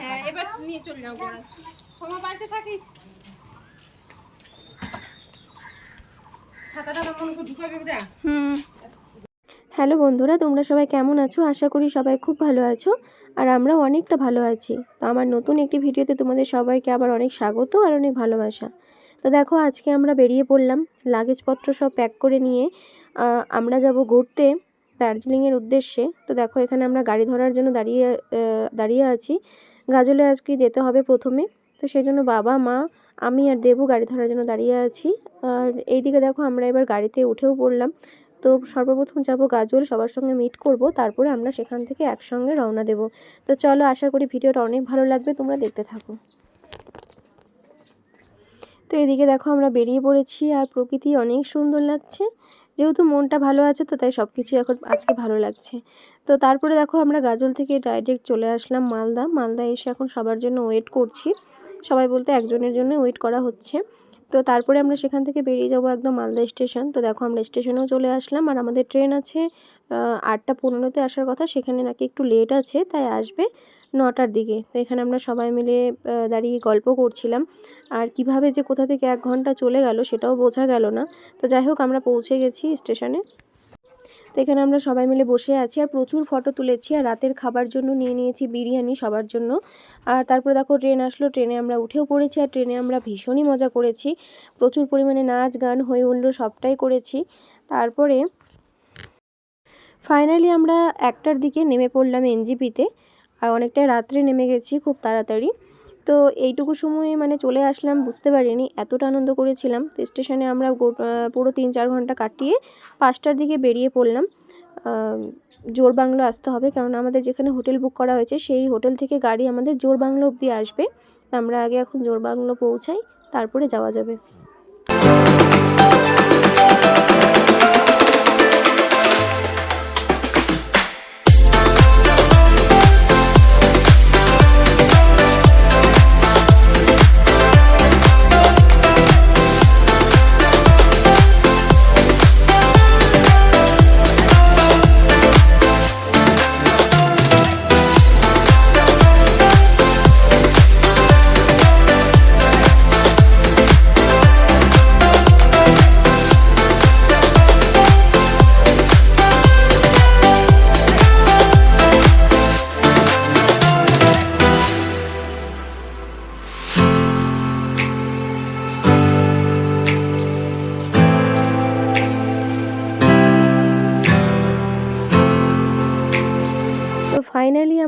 হ্যাঁ হুম। হ্যালো বন্ধুরা, তোমরা সবাই কেমন আছো? আশা করি সবাই খুব ভালো আছো, আর আমরাও অনেকটা ভালো আছি। তো আমার নতুন একটি ভিডিওতে তোমাদের সবাইকে আবার অনেক স্বাগত আর অনেক ভালোবাসা। তো দেখো, আজকে আমরা বেরিয়ে পড়লাম। লাগেজপত্র সব প্যাক করে নিয়ে আমরা যাব ঘুরতে। দার্জিলিংয়ের উদ্দেশ্যে, তো দেখো এখানে আমরা গাড়ি ধরার জন্য দাঁড়িয়ে দাঁড়িয়ে আছি। গাজলে আজকে যেতে হবে প্রথমে, তো সেই জন্য বাবা, মা, আমি আর দেবু গাড়ি ধরার জন্য দাঁড়িয়ে আছি। আর এইদিকে দেখো আমরা এবার গাড়িতে উঠেও পড়লাম। তো সর্বপ্রথম যাব গাজল, সবার সঙ্গে মিট করব, তারপরে আমরা সেখান থেকে একসঙ্গে রওনা দেব। তো চলো আশা করি ভিডিওটা অনেক ভালো লাগবে, তোমরা দেখতে থাকো। তো এদিকে দেখো আমরা বেরিয়ে পড়েছি আর প্রকৃতি অনেক সুন্দর লাগছে। যেহেতু মনটা ভালো আছে তো তাই সব কিছুই এখন আজকে ভালো লাগছে। তো তারপরে দেখো আমরা গাজল থেকে ডাইরেক্ট চলে আসলাম মালদা। মালদা এসে এখন সবার জন্য ওয়েট করছি। সবাই বলতে একজনের জন্য ওয়েট করা হচ্ছে। তো তারপরে আমরা সেখান থেকে বেরিয়ে যাব একদম মালদা স্টেশন। তো দেখো আমরা স্টেশনেও চলে আসলাম আর আমাদের ট্রেন আছে আটটা পনেরোতে আসার কথা। সেখানে নাকি একটু লেট আছে, তাই আসবে নটার দিকে। তো এখানে আমরা সবাই মিলে দাঁড়িয়ে গল্প করছিলাম। আর কীভাবে যে কোথা থেকে এক ঘণ্টা চলে গেল সেটাও বোঝা গেল না। তো যাই হোক আমরা পৌঁছে গেছি স্টেশনে। তো এখানে আমরা সবাই মিলে বসে আছি আর প্রচুর ফটো তুলেছি আর রাতের খাবার জন্য নিয়ে নিয়েছি বিরিয়ানি সবার জন্য। আর তারপরে দেখো ট্রেন আসলো, ট্রেনে আমরা উঠেও পড়েছি আর ট্রেনে আমরা ভীষণই মজা করেছি। প্রচুর পরিমাণে নাচ গান হয়ে উঠল, সবটাই করেছি। তারপরে ফাইনালি আমরা একটার দিকে নেমে পড়লাম এনজিপিতে। আর অনেকটাই রাত্রে নেমে গেছি খুব তাড়াতাড়ি। তো এইটুকু সময়ে মানে চলে আসলাম, বুঝতে পারিনি। এতটা আনন্দ করেছিলাম। স্টেশনে আমরা পুরো তিন চার ঘণ্টা কাটিয়ে পাঁচটার দিকে বেরিয়ে পড়লাম। জোর বাংলো আসতে হবে। কারণ আমাদের যেখানে হোটেল বুক করা হয়েছে, সেই হোটেল থেকে গাড়ি আমাদের জোর বাংলো অবধি আসবে। আমরা আগে এখন জোর বাংলো পৌঁছাই, তারপরে যাওয়া যাবে।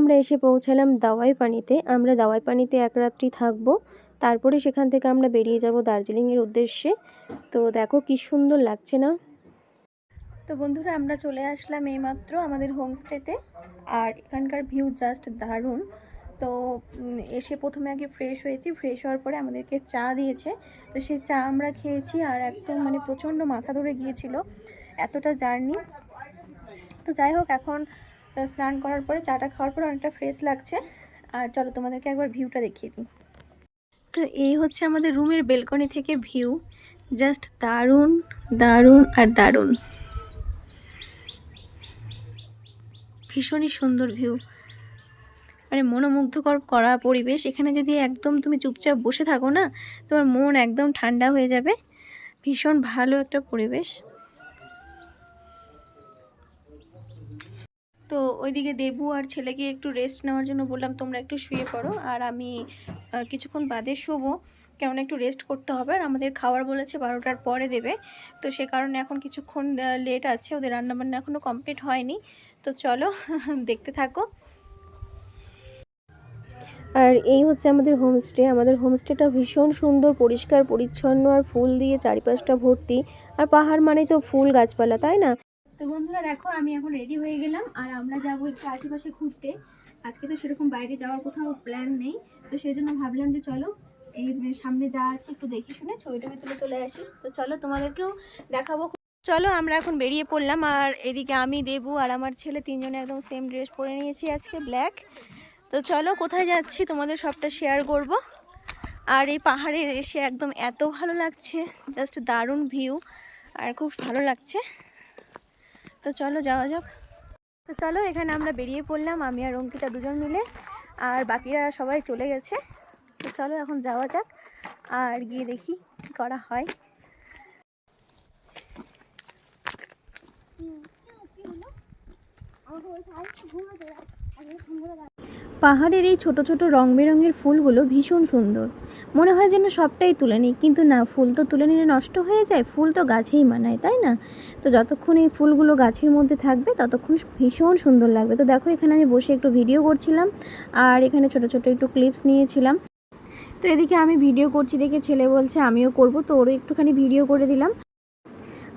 আমরা এসে পৌঁছালাম দাওয়াই পানিতে আমরা দাওয়াই পানিতে এক রাত্রি থাকব। তারপরে সেখান থেকে আমরা বেরিয়ে যাব দার্জিলিংয়ের উদ্দেশ্যে। তো দেখো কি সুন্দর লাগছে না? তো বন্ধুরা, আমরা চলে আসলাম এইমাত্র আমাদের হোমস্টেতে। আর এখানকার ভিউ জাস্ট দারুণ। তো এসে প্রথমে আগে ফ্রেশ হয়েছি। ফ্রেশ হওয়ার পরে আমাদেরকে চা দিয়েছে। তো সেই চা আমরা খেয়েছি আর একদম মানে প্রচণ্ড মাথা ধরে গিয়েছিল এতটা জার্নি। তো যাই হোক, এখন স্নান করার পরে, চাটা খাওয়ার পরে অনেকটা ফ্রেশ লাগছে। আর চলো তোমাদেরকে একবার ভিউটা দেখিয়ে দিই। তো এই হচ্ছে আমাদের রুমের বেলকনি থেকে ভিউ জাস্ট দারুণ দারুণ আর দারুণ। ভীষণই সুন্দর ভিউ মানে মনোমুগ্ধকর করা পরিবেশ। এখানে যদি একদম তুমি চুপচাপ বসে থাকো না, তোমার মন একদম ঠান্ডা হয়ে যাবে। ভীষণ ভালো একটা পরিবেশ। তো ওইদিকে দেবু আর ছেলেকে একটু রেস্ট নেওয়ার জন্য বললাম, তোমরা একটু শুয়ে পড়ো আর আমি কিছুক্ষণ বাদে শোবো। কেমন একটু রেস্ট করতে হবে আর আমাদের খাবার বলেছে বারোটার পরে দেবে। তো সে কারণে এখন কিছুক্ষণ লেট আছে, ওদের রান্নাবান্না এখনও কমপ্লিট হয়নি। তো চলো, দেখতে থাকো। আর এই হচ্ছে আমাদের হোমস্টে আমাদের হোমস্টেটা ভীষণ সুন্দর, পরিষ্কার, পরিচ্ছন্ন আর ফুল দিয়ে চারিপাশটা ভর্তি। আর পাহাড় মানেই তো ফুল গাছপালা, তাই না? তো বন্ধুরা দেখো, আমি এখন রেডি হয়ে গেলাম আর আমরা যাব একটু আশেপাশে ঘুরতে। আজকে তো সেরকম বাইরে যাওয়ার কোথাও প্ল্যান নেই, তো সেই জন্য ভাবলাম যে চলো, এই সামনে যা আছে একটু দেখি শুনে ছবি টবি তুলে চলে আসি। তো চলো তোমাদেরকেও দেখাবো। চলো, আমরা এখন বেরিয়ে পড়লাম আর এদিকে আমি, দেবু আর আমার ছেলে তিনজনে একদম সেম ড্রেস পরে নিয়েছি আজকে ব্ল্যাক তো চলো, কোথায় যাচ্ছি তোমাদের সবটা শেয়ার করব। আর এই পাহাড়ে এসে একদম এত ভালো লাগছে জাস্ট দারুণ ভিউ আর খুব ভালো লাগছে। তো চলো যাওয়া যাক তো চলো এখানে আমরা বেরিয়ে পড়লাম আমি আর অঙ্কিতা দুজন মিলে আর বাকিরা সবাই চলে গেছে তো চলো এখন যাওয়া যাক আর গিয়ে দেখি কী করা হয় পাহাড়ের এই ছোট ছোট রং বেরঙের ফুলগুলো ভীষণ সুন্দর। মনে হয় যেন সবটাই তুলে নিই, কিন্তু না, ফুল তো তুলে নিলে নষ্ট হয়ে যায়, ফুল তো গাছেই মানায়, তাই না? তো যতক্ষণ এই ফুলগুলো গাছের মধ্যে থাকবে, ততক্ষণ ভীষণ সুন্দর লাগবে। তো দেখো, এখানে আমি বসে একটু ভিডিও করছিলাম, আর এখানে ছোট ছোট একটু ক্লিপস নিয়েছিলাম। তো এদিকে আমি ভিডিও করছি দেখে ছেলে বলছে, আমিও করব। তো ওরও একটুখানি ভিডিও করে দিলাম।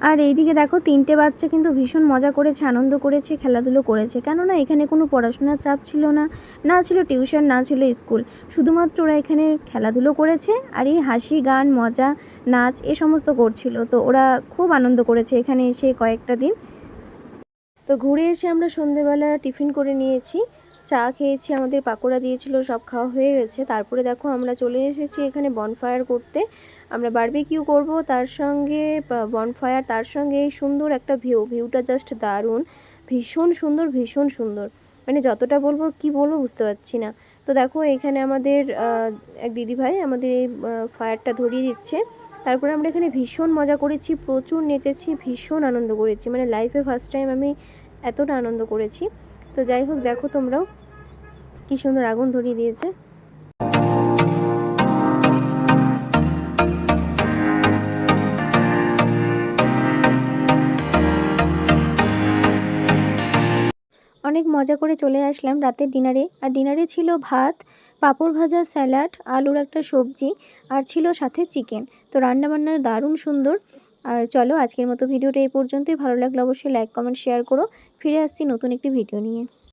আর এইদিকে দেখো, তিনটে বাচ্চা কিন্তু ভীষণ মজা করেছে, আনন্দ করেছে, খেলাধুলো করেছে। কেননা এখানে কোনো পড়াশোনার চাপ ছিল না না ছিল টিউশন, না ছিল স্কুল। শুধুমাত্র ওরা এখানে খেলাধুলো করেছে আর এই হাসি, গান, মজা, নাচ এ সমস্ত করছিল। তো ওরা খুব আনন্দ করেছে এখানে এসে কয়েকটা দিন। তো ঘুরে এসে আমরা সন্ধেবেলা টিফিন করে নিয়েছি। চা খেয়েছি, আমাদের পাকোড়া দিয়েছিল, সব খাওয়া হয়ে গেছে। তারপরে দেখো আমরা চলে এসেছি এখানে বনফায়ার করতে। আমরা বারবিকিউ করব, তার সঙ্গে বনফায়ার তার সঙ্গে এই সুন্দর একটা ভিউ ভিউটা জাস্ট দারুণ, ভীষণ সুন্দর ভীষণ সুন্দর। মানে যতটা বলব, কি বলব বুঝতে পারছি না। তো দেখো, এখানে আমাদের এক দিদিভাই আমাদের এই ফায়ারটা ধরিয়ে দিচ্ছে। তারপরে আমরা এখানে ভীষণ মজা করেছি, প্রচুর নেচেছি, ভীষণ আনন্দ করেছি। মানে লাইফে ফার্স্ট টাইম আমি এতটা আনন্দ করেছি। তো যাই হোক, দেখো তোমরাও, কি সুন্দর আগুন ধরিয়ে দিয়েছে। অনেক মজা করে চলে আসলাম রাতের ডিনারে। আর ডিনারে ছিল ভাত, পাঁপড় ভাজা, স্যালাড, আলুর একটা সবজি আর ছিল সাথে চিকেন। তো রান্নাবান্নার দারুণ সুন্দর। আর চলো আজকের মতো ভিডিওটা এই পর্যন্তই। ভালো লাগলে অবশ্যই লাইক কমেন্ট শেয়ার করো। ফিরে আসছি নতুন একটি ভিডিও নিয়ে।